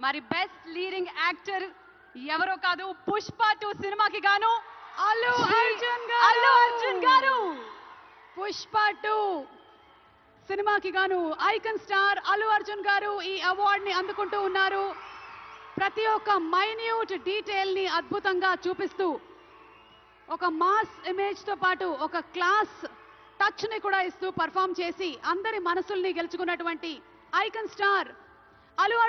మరి best leading actor ఎవరో కాదు పుష్ప టూ సినిమాకి గాను అల్లు అర్జున్ అల్లు అర్జున్ గారు. పుష్ప టూ సినిమాకి గాను ఐకన్ స్టార్ అల్లు అర్జున్ గారు ఈ అవార్డ్ని అందుకుంటూ ఉన్నారు. ప్రతి ఒక్క మైన్యూట్ డీటెయిల్ని అద్భుతంగా చూపిస్తూ ఒక మాస్ ఇమేజ్తో పాటు ఒక క్లాస్ టచ్ని కూడా ఇస్తూ పర్ఫామ్ చేసి అందరి మనసుల్ని గెలుచుకున్నటువంటి icon star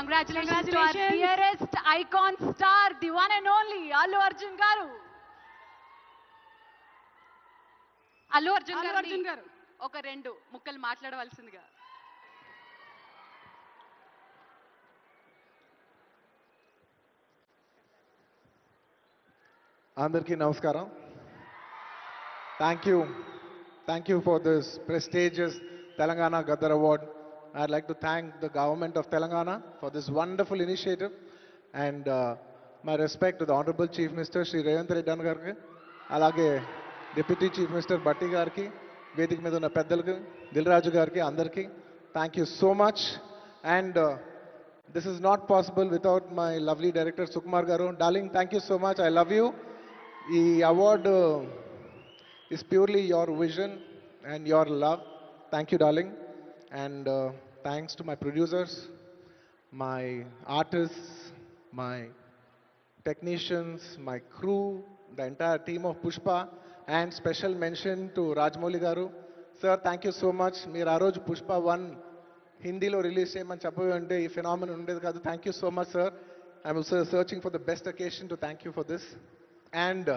Congratulations to our dearest icon star, the one and only Allu Arjun garu. Allu Arjun Allu గారు అర్జున్ గారు. ఒక రెండు ముక్కలు మాట్లాడవలసిందిగా అందరికీ నమస్కారం thank you thank you for this prestigious Telangana Gaddar award I'd like to thank the government of Telangana for this wonderful initiative and my respect the honourable chief minister Shri Revanth Reddy అన్న గారికి అలాగే deputy chief minister బట్టి గారికి వేదిక మీద ఉన్న పెద్దలకు దిల్రాజు గారికి అందరికీ thank you so much and this is not possible without my lovely director Sukumar గారు darling thank you so much I love you ఈ award is purely your vision and your love. Thank you, darling. And thanks to my producers my artist my technicians my crew the entire team of Pushpa and special mention to Rajamouli గారు sir thank you so much మీరు ఆ రోజు Pushpa one హిందీలో release చేయమని చెప్పబోయి ఉంటే ఈ phenomenon ఉండేది కాదు thank you so much sir I'm searching for the best occasion to thank you for this and